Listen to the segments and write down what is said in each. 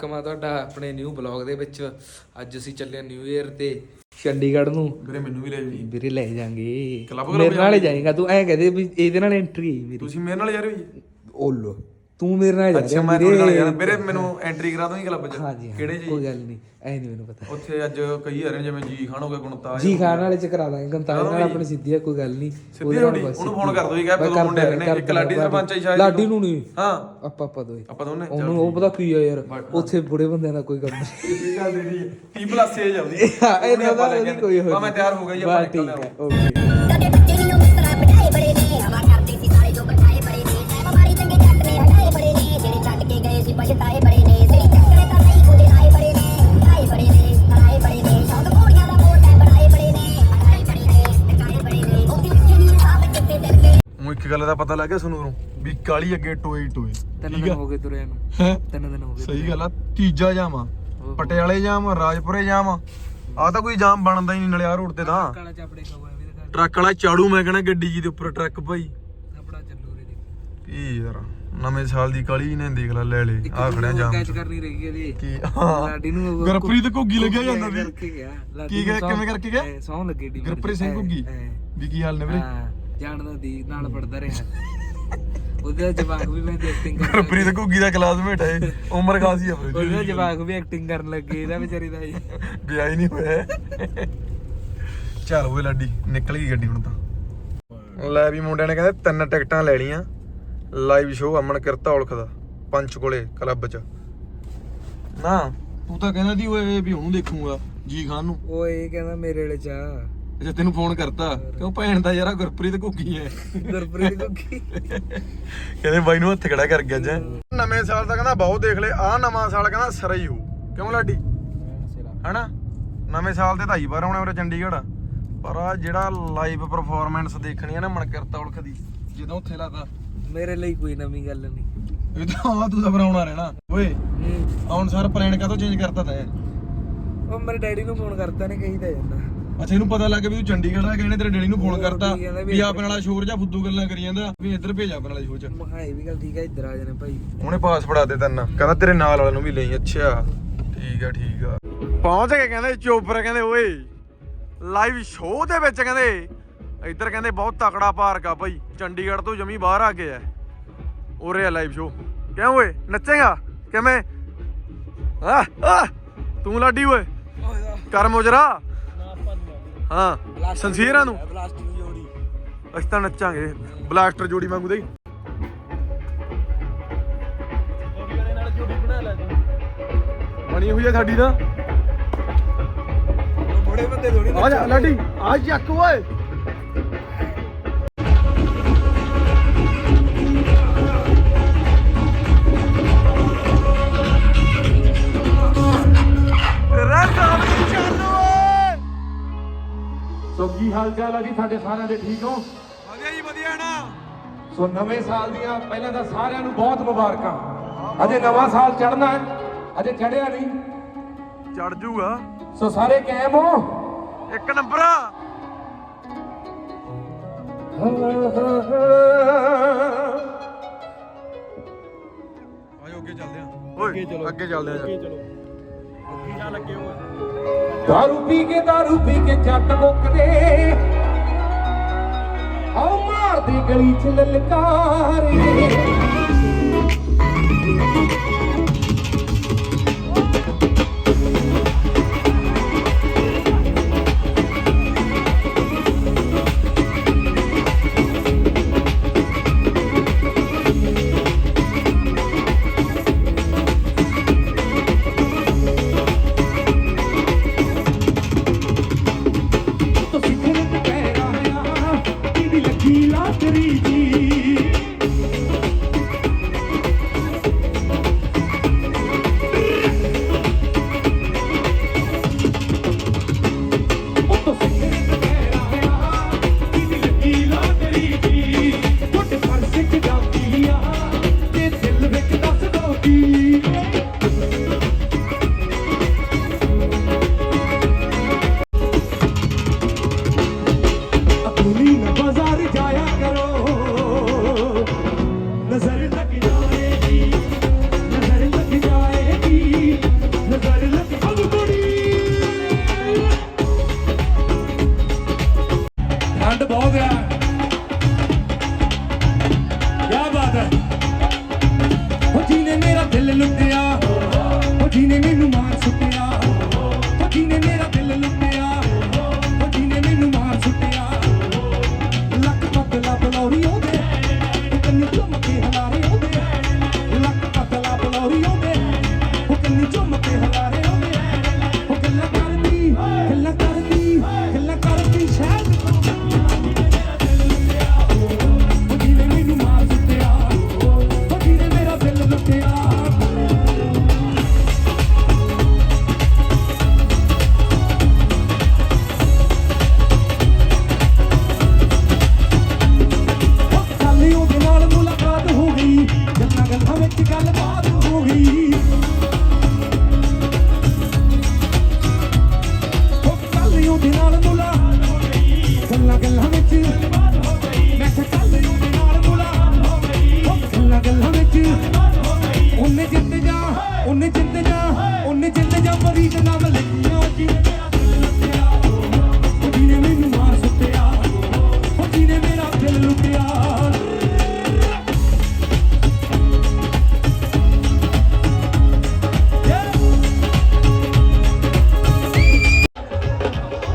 Welcome ਆ ਤੁਹਾਡਾ ਆਪਣੇ ਨਿਊ ਬਲੌਗ ਦੇ ਵਿੱਚ। ਅੱਜ ਅਸੀਂ ਚੱਲੇ ਨਿਊ ਇਅਰ ਤੇ ਚੰਡੀਗੜ੍ਹ ਨੂੰ। ਵੀਰੇ ਮੈਨੂੰ ਵੀ ਲੈ ਜੀ ਵੀਰੇ ਲੈ ਜਾਾਂਗੇ। ਮੇਰੇ ਨਾਲ ਜਾਏਗਾ ਤੂੰ ਐਂ ਕਹਦੇ ਵੀ ਇਹਦੇ ਨਾਲ ਐਂਟਰੀ ਮੇਰੀ ਤੁਸੀਂ ਮੇਰੇ ਨਾਲ ਯਾਰ ਵੀ ਓਲੋ ਤੂੰ ਮੇਰੇ ਨਾਲ ਜਾ ਅੱਛਾ ਮੈਂ ਤੁਹਾਡੇ ਨਾਲ। ਯਾਰ ਵੀਰੇ। ਮੈਨੂੰ ਐਂਟਰੀ ਕਰਾ ਦੋਗੇ ਕਲੱਬ 'ਚ। ਕਿਹੜੇ ਕੋਈ ਜੀ ਗੱਲ ਨਹੀਂ ਐ ਨਹੀਂ ਮੈਨੂੰ ਪਤਾ। ਉੱਥੇ ਅੱਜ ਕਈ ਆ ਰਹੇ ਜਿਵੇਂ ਜੀ ਖਾਨ ਹੋ ਗਿਆ ਗੁਣਤਾਜ ਜੀ ਖਾਨ ਵਾਲੇ ਚ ਕਰਾ ਦਾਂਗੇ ਗੰਤਾਜ ਨਾਲ ਆਪਣੀ ਸਿੱਧੀ ਆ ਕੋਈ ਗੱਲ ਨਹੀਂ। ਸਿੱਧੀ ਥੋੜੀ ਉਹਨੂੰ ਫੋਨ ਕਰ ਦੋ ਜੀ ਕਹਿ ਦੋ ਮੁੰਡੇ ਨੇ ਇੱਕ ਲਾਡੀ ਸਰਪੰਚ ਆ ਸ਼ਾਇਦ ਲਾਡੀ ਨੂੰ ਨਹੀਂ ਹਾਂ। ਆਪਾਂ ਆਪਾਂ ਦੋਏ। ਆਪਾਂ ਦੋਨੇ ਉਹਨੂੰ ਉਹ ਪਤਾ ਕੀ ਆ ਯਾਰ ਉੱਥੇ ਬੁੜੇ ਬੰਦਿਆਂ ਦਾ ਕੋਈ ਕੰਮ ਨਹੀਂ। ਕੀ ਗੱਲ ਦੀ ਜੀ 30 ਪਲੱਸ ਏਜ ਆਉਂਦੀ ਇਹ ਨਾ ਕੋਈ ਹੋ ਮੈਂ ਤਿਆਰ ਹੋ ਗਿਆ ਜੀ ਆਪਾਂ ਨਿਕਲਦੇ ਹੈ ਓਕੇ। ਗੱਲ ਦਾ ਪਤਾ ਲੱਗ ਗਿਆ ਸੁਣੂ ਨੂੰ ਵੀ ਕਾਲੀ ਅੱਗੇ ਟੋਏ ਟੋਏ। ਤਿੰਨ ਦਿਨ ਹੋ ਗਏ ਤੁਰਿਆ ਨੂੰ। ਹੈ? ਤਿੰਨ ਦਿਨ ਹੋ ਗਏ ਸਹੀ ਗੱਲ ਆ ਤੀਜਾ ਜਾਮ ਓਹੋ। ਪਟਿਆਲੇ ਜਾਮ ਰਾਜਪੁਰੇ ਜਾਮ ਆ। ਤਾਂ ਕੋਈ ਜਾਮ ਬਣਦਾ ਹੀ ਨਹੀਂ ਨਲਿਆ ਰੋਡ ਤੇ ਤਾਂ। ਕਾਲਾ ਚਾਪੜੇ ਘਰ ਟਰੱਕ ਵਾਲਾ ਚਾੜੂ ਮੈਂ ਕਹਣਾ ਗੱਡੀ ਜੀ ਦੇ ਉੱਪਰ ਟਰੱਕ ਭਾਈ। ਆਪਣਾ ਚੱਲੂ ਰੇ ਦੇਖ। ਕੀ ਯਾਰ ਨਵੇਂ ਸਾਲ ਦੀ ਕਾਲੀ ਨੇ ਦੇਖ ਲੈ ਲੈ ਲੈ ਆ ਖੜਿਆ ਜਾਮ ਕੈਚ ਚ। ਕਰਨੀ ਰਹੀ ਇਹਦੀ ਕੀ? ਹਾਂ। ਲਾਡੀ ਨੂੰ ਉਹ ਗੁਰਪ੍ਰੀਤ ਘੁੱਗੀ ਲੱਗਿਆ ਜਾਂਦਾ ਵੀ ਕਰਕੇ ਗਿਆ। ਕੀ ਗਿਆ, ਕਿਵੇਂ ਕਰਕੇ ਗਿਆ? ਸੌਂ ਲੱਗੇ ਡੀ ਗੁਰਪ੍ਰੀਤ ਸਿੰਘ ਘੁੱਗੀ? ਵੀ ਕੀ ਹਾਲ ਨੇ ਵੀਰੇ? ਹਾਂ। ਜਾਣਦਾ ਦੀ ਨਾਲ ਪੜਦਾ ਰਿਹਾ। ਉਹਦੇ ਜਵਾਕ ਵੀ ਮੈਂ ਐਕਟਿੰਗ ਕਰ ਗੁਰਪ੍ਰੀਤ ਘੁੱਗੀ ਦਾ ਕਲਾਸਮੇਟ ਹੈ ਉਮਰ ਖਾਸੀ ਆ ਉਹਦੇ ਜਵਾਕ ਵੀ ਐਕਟਿੰਗ ਕਰਨ ਲੱਗੇ ਇਹਦਾ ਵਿਚਾਰੀ ਦਾ ਜੀ ਵਿਆਹ ਹੀ ਨਹੀਂ ਹੋਇਆ। ਚੱਲ ਓਏ ਲਾਡੀ ਨਿਕਲ ਗਈ ਗੱਡੀ ਹੁਣ ਤਾਂ। ਲੈ ਵੀ ਮੁੰਡਿਆਂ ਨੇ ਕਹਿੰਦੇ ਤਿੰਨ ਟਿਕਟਾਂ ਲੈ ਲਈਆਂ। ਲਾਈਵ ਸ਼ੋਅ ਅਮਨ ਕਿਰਤਾ ਔਲਖ ਦਾ ਪੰਚ ਕੋਲੇ ਕਲੱਬ 'ਚ। ਨਾ ਤੂੰ ਤਾਂ ਕਹਿੰਦਾ ਸੀ ਓਏ ਵੀ ਉਹਨੂੰ ਦੇਖੂਗਾ ਜੀ ਖਾਨ ਨੂੰ। ਉਹ ਇਹ ਕਹਿੰਦਾ ਮੇਰੇ ਵਾਲੇ ਚਾ ਅੱਛਾ ਤੈਨੂੰ ਫੋਨ ਕਰਤਾ? ਕਿਉਂ ਭੈਣ ਦਾ ਯਾਰਾ ਗੁਰਪ੍ਰੀਤ ਘੁੱਗੀ ਹੈ ਗੁਰਪ੍ਰੀਤ ਕੁੱਕੀ ਕਹਿੰਦੇ ਬਾਈ ਨੂੰ ਹੱਥ ਖੜਾ ਕਰ ਗਿਆ ਜੈ ਨਵੇਂ ਸਾਲ ਦਾ ਕਹਿੰਦਾ ਬਹੁਤ ਦੇਖ ਲੈ ਆ ਨਵਾਂ ਸਾਲ ਕਹਿੰਦਾ ਸਰਾ ਹੀ ਹੋ ਕਿਉਂ ਲਾਡੀ? ਹਨਾ? ਨਵੇਂ ਸਾਲ ਤੇ ਢਾਈ ਵਾਰ ਆਉਣੇ ਉਰੇ ਚੰਡੀਗੜ੍ਹ। ਪਰ ਆ ਜਿਹੜਾ ਲਾਈਵ ਪਰਫਾਰਮੈਂਸ ਦੇਖਣੀ ਹੈ ਨਾ ਮਨਕਿਰਤ ਔਲਖ ਦੀ ਜਦੋਂ ਉੱਥੇ ਲਾਤਾ ਮੇਰੇ ਲਈ ਕੋਈ ਨਵੀਂ ਗੱਲ ਨਹੀਂ। ਇਹ ਤਾਂ ਆ ਤੂੰ ਤਾਂ ਬਣਾਉਣਾ ਰਹਿਣਾ। ਓਏ ਆਉਣ ਸਾਰ ਪਲਾਨ ਕਾਹਤੋਂ ਚੇਂਜ ਕਰਤਾ ਤੈਂ? ਉਹ ਮੇਰੇ ਡੈਡੀ ਨੂੰ ਫੋਨ ਕਰਤਾ ਨੇ ਕਹੀਦਾ ਜਾਂਦਾ। ਅੱਛਾ ਇਹਨੂੰ ਪਤਾ ਲੱਗ ਗਿਆ ਵੀ ਤੂੰ ਚੰਡੀਗੜ੍ਹ ਆ ਕਹਿੰਦੇ ਤੇਰੇ ਡੈਡੀ ਨੂੰ ਫੋਨ ਕਰਤਾ ਕੀ ਵੀ ਆਪਣੇ ਵਾਲਾ ਸ਼ੋਰ ਜਾਂ ਫੁੱਦੂ ਗੱਲਾਂ ਕਰੀ ਜਾਂਦਾ ਵੀ ਇੱਧਰ ਭੇਜ ਆਪਣੇ ਵਾਲੇ ਸ਼ੋਅ ਚ ਮਹਾਈ ਵੀ ਗੱਲ ਠੀਕ ਹੈ ਇੱਧਰ ਆ ਜਾਣੇ ਭਾਈ। ਉਹਨੇ ਪਾਸ ਫੜਾ ਦੇ ਤੈਨੂੰ। ਕਹਿੰਦਾ ਤੇਰੇ ਨਾਲ ਵਾਲੇ ਨੂੰ ਵੀ ਲਈ ਅੱਛਾ। ਠੀਕ ਆ ਠੀਕ ਆ। ਪਹੁੰਚ ਗਏ ਕਹਿੰਦੇ ਚੋਪਰ ਕਹਿੰਦੇ ਓਏ ਲਾਈਵ ਸ਼ੋਅ ਦੇ ਵਿੱਚ ਕਹਿੰਦੇ ਇੱਧਰ ਕਹਿੰਦੇ ਬਹੁਤ ਤਕੜਾ ਪਾਰਕ ਆ ਭਾਈ ਚੰਡੀਗੜ੍ਹ ਤੋਂ ਜਮੀ ਬਾਹਰ ਆ ਗਿਆ ਉਰੇ ਆ ਲਾਈਵ ਸ਼ੋਅ ਕਿਉਂ ਓਏ ਨੱਚੇਗਾ? ਕਿਵੇਂ? ਆ ਆ ਤੂੰ ਲਾਡੀ ਓਏ। ਕਰ ਮੁਜਰਾ ਹਾਂ ਸੰਸੀਰਾਂ ਨੂੰ। ਬਲਾਸਟ ਨੂੰ ਜੋੜੀ ਅਸੀਂ ਤਾਂ ਨੱਚਾਂਗੇ ਬਲਾਸਟਰ ਜੋੜੀ ਵਾਂਗੂ ਦੇ। ਬਣੀ ਹੋਈ ਆ ਸਾਡੀ ਤਾਂ। ਬੜੇ ਬੰਦੇ ਥੋੜੀ ਆ ਜਾ ਲਾਡੀ ਆ ਚੱਕ ਓਏ। ਸੋ ਕੀ ਹਾਲ ਚਾਲ ਆ ਜੀ ਤੁਹਾਡੇ ਸਾਰਿਆਂ ਦੇ? ਠੀਕ ਹੋ? ਵਧੀਆ ਜੀ ਵਧੀਆ ਨਾ। ਸੋ ਨਵੇਂ ਸਾਲ ਦੀਆਂ ਪਹਿਲਾਂ ਤਾਂ ਸਾਰਿਆਂ ਨੂੰ ਬਹੁਤ ਮੁਬਾਰਕਾਂ। ਅਜੇ ਨਵਾਂ ਸਾਲ ਚੜ੍ਹਨਾ ਹੈ ਅਜੇ ਚੜਿਆ ਨਹੀਂ। ਚੜ ਜੂਗਾ। ਸੋ ਸਾਰੇ ਕਾਇਮ ਹੋ? ਇੱਕ ਨੰਬਰ। ਆ ਆਜੋ ਅੱਗੇ ਚੱਲਦੇ ਆ ਓਏ ਅੱਗੇ ਚੱਲਦੇ ਆ ਅੱਗੇ ਚਲੋ। ਦਾਰੂ ਪੀ ਕੇ ਦਾਰੂ ਪੀ ਕੇ ਜੱਟ ਮੁੱਕਦੇ। ਆਉ ਮਾਰਦੀ ਗਲੀ ਚ ਲਲਕਾਰੇ।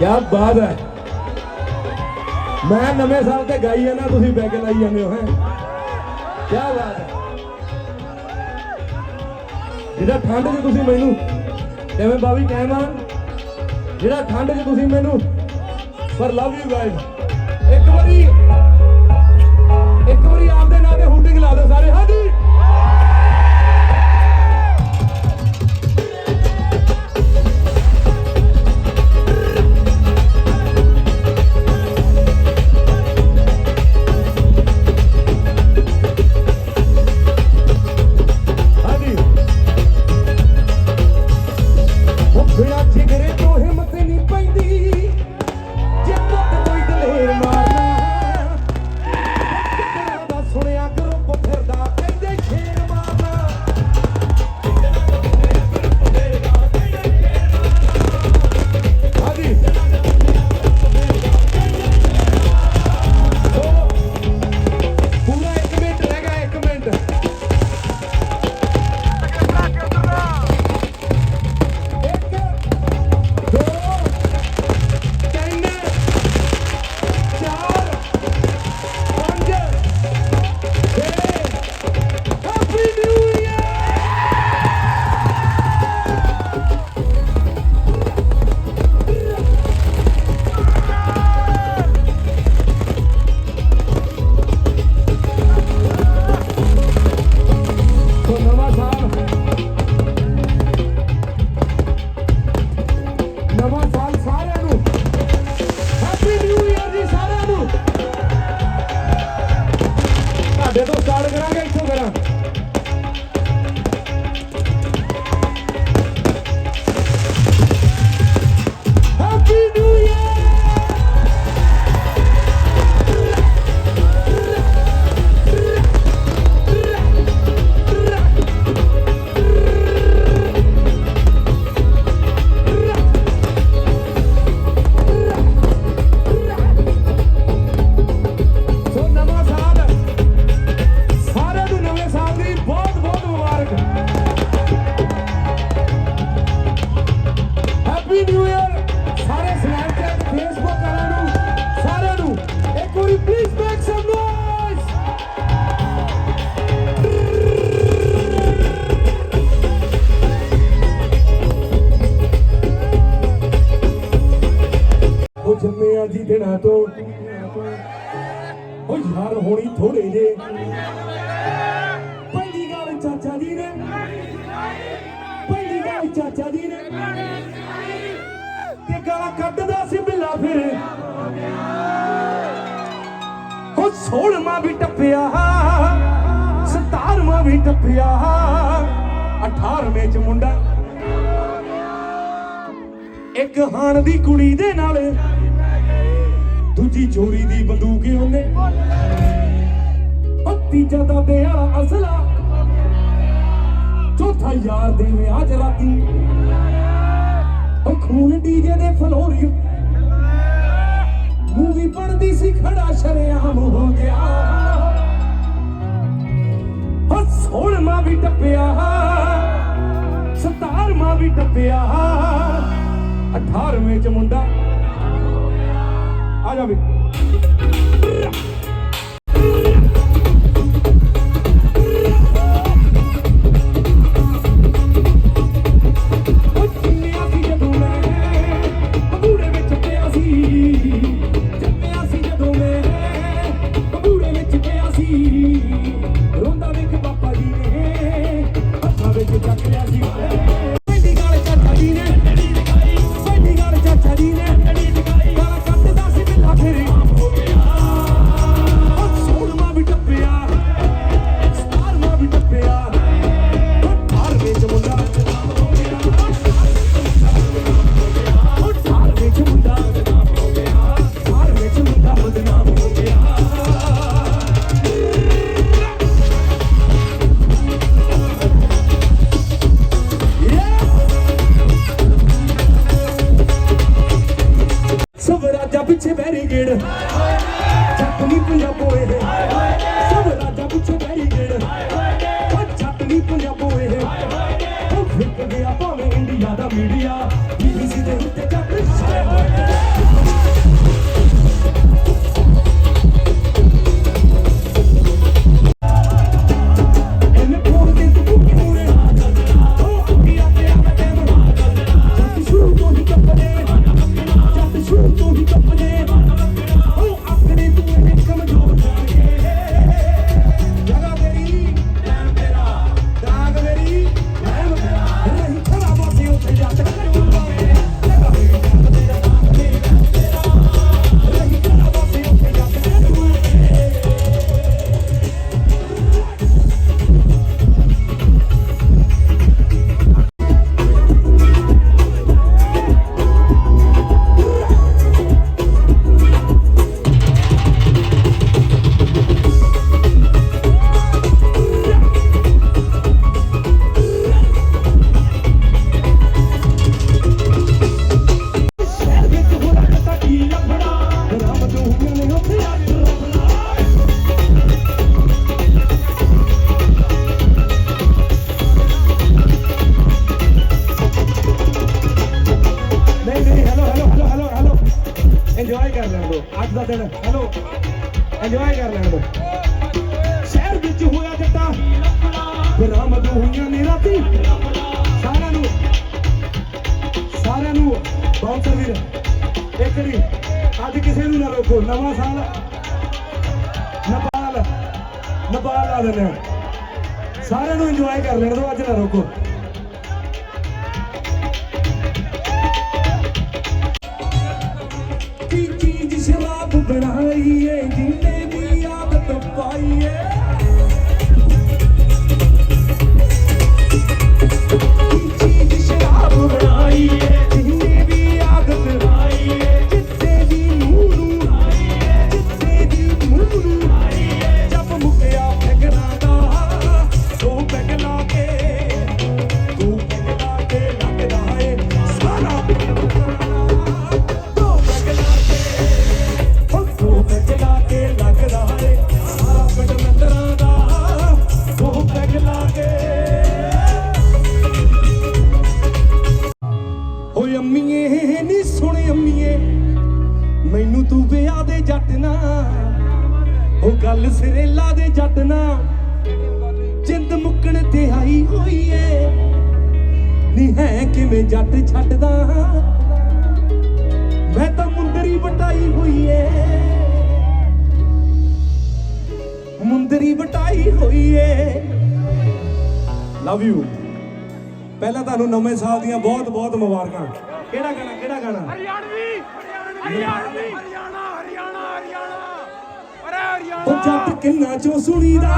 ਕਿਆ ਬਾਤ ਹੈ। ਮੈਂ ਨਵੇਂ ਸਾਲ ਤੇ ਗਾਈ ਜਾਂਦਾ ਤੁਸੀਂ ਬੈਗ ਲਾਈ ਜਾਂਦੇ ਹੋ, ਹੈ। ਕਿਆ ਬਾਤ ਹੈ। ਜਿਹੜਾ ਠੰਡ 'ਚ ਤੁਸੀਂ ਮੈਨੂੰ ਕਿਵੇਂ ਬਾਬੀ ਕਹਿਮਾ ਜਿਹੜਾ ਠੰਡ 'ਚ ਤੁਸੀਂ ਮੈਨੂੰ, ਪਰ ਲਵ ਯੂ ਗਾਇਸ ਉਹ ਜੰਮਿਆ ਜੀ ਦਿਨਾਂ ਤੋਂ। ਉਹ ਯਾਰ, ਹੋਣੀ ਥੋੜੇ ਜੇ। ਪਹਿਲੀ ਗੱਲ ਚਾਚਾ ਜੀ ਨੇ। ਪਹਿਲੀ ਗੱਲ ਚਾਚਾ ਜੀ ਨੇ। ਤੇ ਗਾਲਾਂ ਕੱਢਦਾ ਸੀ ਬਿੱਲਾ ਫਿਰ। ਉਹ ਸੋਲਵਾਂ ਵੀ ਟੱਪਿਆ। ਸਤਾਰਵਾਂ ਵੀ ਟੱਪਿਆ। 18ਵੇਂ ਚ ਮੁੰਡਾ। ਇੱਕ ਹਾਨ ਦੀ ਕੁੜੀ ਦੇ ਨਾਲ ਦੂਜੀ ਚੋਰੀ ਦੀ ਬੰਦੂਕ ਉਹਨੇ। ਉਹ ਤੀਜਾ ਦਾ ਅਸਲਾ। ਚੌਥਾ ਯਾਰ ਦੇ ਵਿਆਹ ਚ ਰਾਤੀ। ਉਹ ਖੂਨ ਡੀਜੇ ਦੇ ਫਲੋਰੀ। ਮੂਵੀ ਬਣਦੀ ਸੀ, ਖੜਾ ਸ਼ਰਿਆਮ ਹੋ ਗਿਆ। ਉਹ ਸੋਲਵਾਂ ਵੀ ਟੱਪਿਆ। ਸਤਾਰਵਾਂ ਵੀ ਟੱਪਿਆ। 18ਵੇਂ ਚ ਮੁੰਡਾ ਆ ਇੰਜੋਏ ਕਰ ਲੈਣ ਦਿਓ ਅੱਜ ਦਾ ਦਿਨ। ਹੈਲੋ ਇੰਜੋਏ ਕਰ ਲੈਣ ਦੋ। ਸ਼ਹਿਰ ਵਿੱਚ ਹੋਇਆ ਜੱਟਾ। ਬਰਾਮਦ ਹੋਈਆਂ ਨੇ ਰਾਤੀ। ਸਾਰਿਆਂ ਨੂੰ ਸਾਰਿਆਂ ਨੂੰ ਬਾਉਂਸਰ ਵੀਰ। ਇੱਕ ਵਾਰੀ ਅੱਜ ਕਿਸੇ ਨੂੰ ਨਾ ਰੋਕੋ। ਨਵਾਂ ਸਾਲ। ਨੇਪਾਲ। ਨੇਪਾਲ ਆ ਦਿੰਦੇ ਹਾਂ ਸਾਰਿਆਂ ਨੂੰ ਇੰਜੋਏ ਕਰ ਲੈਣ ਦਿਓ ਅੱਜ ਨਾ ਰੋਕੋ। ਨੀ ਹੈ ਕਿਵੇਂ ਜੱਟ ਛੱਡਦਾ? ਮੈਂ ਤਾਂ ਮੁੰਦਰੀ ਵਟਾਈ ਹੋਈ ਏ। ਮੁੰਦਰੀ ਵਟਾਈ ਹੋਈ ਏ। ਲਵ ਯੂ ਪਹਿਲਾਂ ਤੁਹਾਨੂੰ ਨਵੇਂ ਸਾਲ ਦੀਆਂ ਬਹੁਤ ਬਹੁਤ ਮੁਬਾਰਕਾਂ। ਕਿਹੜਾ ਗਾਣਾ ਕਿਹੜਾ ਗਾਣਾ? ਹਰਿਆਣਵੀ ਹਰਿਆਣਵੀ ਹਰਿਆਣਾ ਹਰਿਆਣਾ ਹਰਿਆਣਾ। ਅਰੇ ਹਰਿਆਣਾ। ਉਹ ਜੱਟ ਕਿੰਨਾ ਚੋਂ ਸੁਣੀਦਾ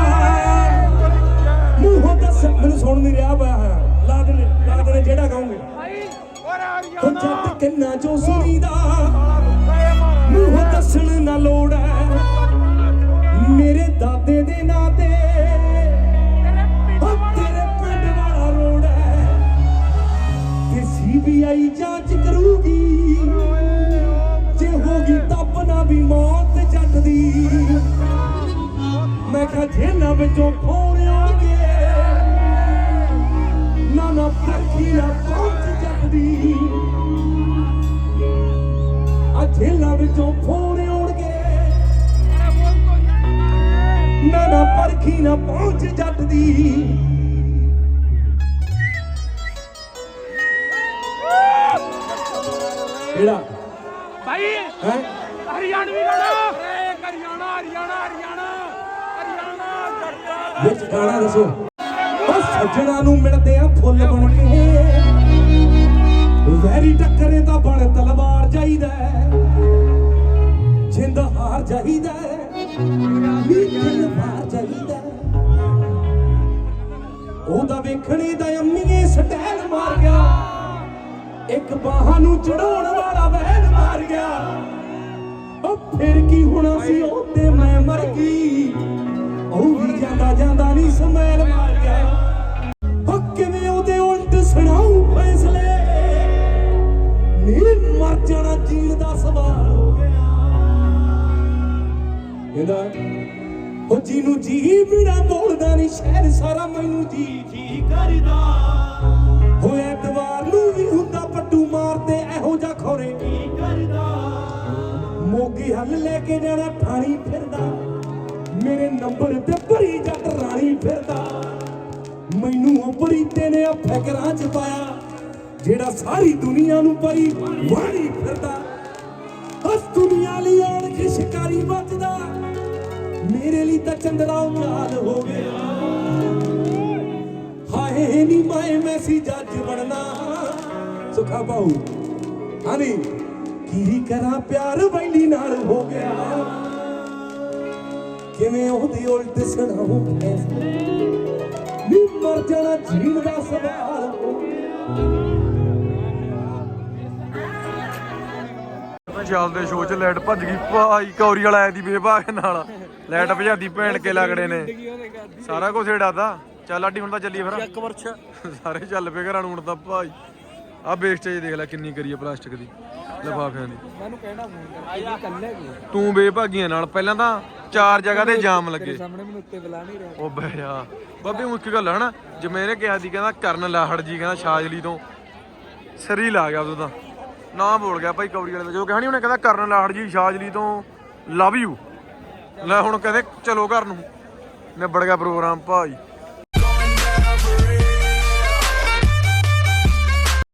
ਮੂੰਹੋਂ ਦੱਸ ਮੈਨੂੰ ਸੁਣ ਨਹੀਂ ਰਿਹਾ ਬਾ ਲਾ ਦੇ ਲਾ ਦੇ ਜਿਹੜਾ ਗਾਉਂਗੇ? ਉਹ ਜੱਟ ਕਿੰਨਾ ਚੋਂ ਸੁਣੀਦਾ। ਮੂੰਹੋਂ ਦੱਸਣ ਨਾ ਲੋੜ ਹੈ ਮੇਰੇ ਦਾਦੇ ਦੇ ਨਾਂ ਤੇ ਤੇਰੇ ਪਿੰਡ ਵਾਲਾ ਰੋਡ ਹੈ ਤੇ ਸੀਬੀਆਈ ਜਾਂਚ ਕਰੂਗੀ। ਜੇ ਹੋਗੀ ਤਾਂ ਨਾ ਵੀ ਮੌਤ ਜੱਟ ਦੀ। ਮੈਂ ਕਿਹਾ ਜੇਲਾਂ ਵਿੱਚੋਂ ਨਾ ਪਹੁੰਚ ਜੱਟ ਦੀ ਆ ਜੇਲਾਂ ਵਿੱਚੋਂ ਫੋਨ ਆਉਣਗੇ ਨਾ ਨਾ ਪਰਖੀ ਨਾ ਪਹੁੰਚ ਜੱਟ ਦੀ ਕਿਹੜਾ? ਭਾਈ ਹੈ? ਹਰਿਆਣਵੀ ਗਾਣਾ। ਹਰਿਆਣਾ ਹਰਿਆਣਾ ਹਰਿਆਣਾ ਹਰਿਆਣਾ ਵਿੱਚ ਗਾਣਾ ਦੱਸੋ। ਉਹ ਸੱਜਣਾ ਨੂੰ ਮਿਲਦੇ ਆ ਫੁੱਲ ਬਣ ਕੇ। ਵੈਰੀ ਟੱਕਰੇ ਤਾਂ ਬਣ ਤਲਵਾਰ ਚਾਹੀਦਾ ਜਿੰਦ ਹਾਰ ਚਾਹੀਦਾ ਨੀ ਚਾਹੀਦਾ ਉਹਦਾ ਵੇਖਣੇ ਦਾ ਅੰਮੀਏ ਸਟੈਲ ਮਾਰ ਗਿਆ। ਇੱਕ ਬਾਹਾਂ ਨੂੰ ਚੜਾਉਣ ਵਾਲਾ ਵਹਿਣ ਮਾਰ ਗਿਆ। ਉਹ ਫਿਰ ਕੀ ਹੋਣਾ ਸੀ? ਉਹ ਤੇ ਮੈਂ ਮਰ ਗਈ। ਉਹ ਵੀ ਜਾਂਦਾ ਜਾਂਦਾ ਨਹੀਂ ਸਮੈਲ ਮਾਰ ਜਾਣਾ ਜੀਣ ਦਾ ਸਵਾਲ ਹੋ ਗਿਆ। ਇਹਦਾ ਉਹ ਜਿਹਨੂੰ ਜੀ ਬਿਨਾ ਬੋਲਦਾ ਨਹੀਂ ਸ਼ਹਿਰ ਸਾਰਾ ਮੈਨੂੰ ਜੀ ਜੀ ਕਰਦਾ। ਹੋਏ ਐਤਵਾਰ ਨੂੰ ਵੀ ਹੁੰਦਾ ਪੱਟੂ ਮਾਰਦੇ, ਇਹੋ ਜਿਹਾ ਖੋਰੇ ਕੀ ਕਰਦਾ। ਮੋਗੀ ਹੱਲ ਲੈ ਕੇ ਜਾਣਾ, ਠਾਣੀ ਫਿਰਦਾ। ਮੇਰੇ ਨੰਬਰ ਤੇ ਭਰੀ ਜੱਟ ਰਾਣੀ ਫਿਰਦਾ। ਮੈਨੂੰ ਉਪਰੀ ਤੇ ਨੇ ਆ ਫਿਕਰਾਂ ਚ ਪਾਇਆ। ਜਿਹੜਾ ਸਾਰੀ ਦੁਨੀਆ ਨੂੰ ਪਈ ਵਾਣੀ ਫਿਰਦਾ ਉਸ ਦੁਨੀਆ ਲਈ ਆਣ ਕੇ ਸ਼ਿਕਾਰੀ ਬਚਦਾ ਮੇਰੇ ਲਈ ਤਾਂ ਚੰਦਰਾ ਉਜਾਦ ਹੋ ਗਿਆ। ਹਾਏ, ਨੀ ਮਾਏ ਮੈਂ ਸੀ ਜੱਜ ਬਣਨਾ। ਸੁਖਾ ਬਾਉ ਹਾਨੀ ਕੀ ਕਰਾਂ ਪਿਆਰ ਵੈਲੀ ਨਾਲ ਹੋ ਗਿਆ। ਕਿਵੇਂ ਉਹਦੀ ਉਲਟ ਸੁਣਾਉਂ ਨੀ ਮਰ ਜਾਣਾ ਜੀਣ ਦਾ ਸਵਾਲ। ਚੱਲਦੇ ਸ਼ੋਅ 'ਚ ਲਾਈਟ ਭੱਜ ਗਈ। ਭਾਈ ਕੌਰੀ ਵਾਲਾ ਆਇਆ ਦੀ ਬੇਭਾਗ ਨਾਲ। ਲਾਈਟ ਭਜਾਦੀ ਭੈਣ ਕੇ ਲੱਗੜੇ ਨੇ। ਸਾਰਾ ਕੁਝ ਏਡਾਦਾ ਚੱਲ ਆਡੀ ਹੁਣ ਤਾਂ ਚੱਲੀਏ ਫਿਰ। ਇੱਕ ਵਰਛ। ਸਾਰੇ ਚੱਲ ਪਏ ਘਰਾਂ ਨੂੰ ਹੁਣ ਤਾਂ ਭਾਈ। ਆ ਵੇਸਟੇਜ ਦੇਖ ਲੈ ਕਿੰਨੀ ਕਰੀਏ ਪਲਾਸਟਿਕ ਦੀ ਲਿਫਾਫਿਆਂ ਦੀ। ਮੈਨੂੰ ਕਹਿਣਾ ਫੋਨ ਗਏ ਤੂੰ ਬੇਭਾਗੀਆਂ ਨਾਲ। ਪਹਿਲਾਂ ਤਾਂ ਚਾਰ ਜਗ੍ਹਾ ਤੇ ਜਾਮ ਲੱਗੇ। ਸਾਹਮਣੇ ਮੈਨੂੰ ਉੱਤੇ ਬੁਲਾ ਨਹੀਂ ਰਿਹਾ। ਉਹ ਬਹਿ ਜਾ। ਬਾਬੇ ਉਹ ਇੱਕ ਗੱਲ ਹੈ ਨਾ ਜਿਵੇਂ ਇਹਨੇ ਕਿਹਾ ਸੀ ਕਹਿੰਦਾ ਕਰਨ ਲਾਹੜ ਜੀ ਕਹਿੰਦਾ ਸ਼ਾਜਲੀ ਤੋਂ ਸਰੀ ਲਾ ਗਿਆ ਉਦੋਂ ਤਾਂ। ਨਾ ਬੋਲ ਗਿਆ ਭਾਈ ਕੌੜੀ ਵਾਲੇ ਦਾ। ਜੋ ਕਹਾਣੀ ਉਹਨੇ, ਕਹਿੰਦਾ ਕਰਨ ਲਾਹੜ ਜੀ ਸ਼ਾਜਲੀ ਤੋਂ ਲਵ ਯੂ ਲੈ ਹੁਣ ਕਹਿੰਦੇ, ਚਲੋ ਘਰ ਨੂੰ। ਨਿਬੜ ਗਿਆ ਪ੍ਰੋਗਰਾਮ, ਭਾਈ।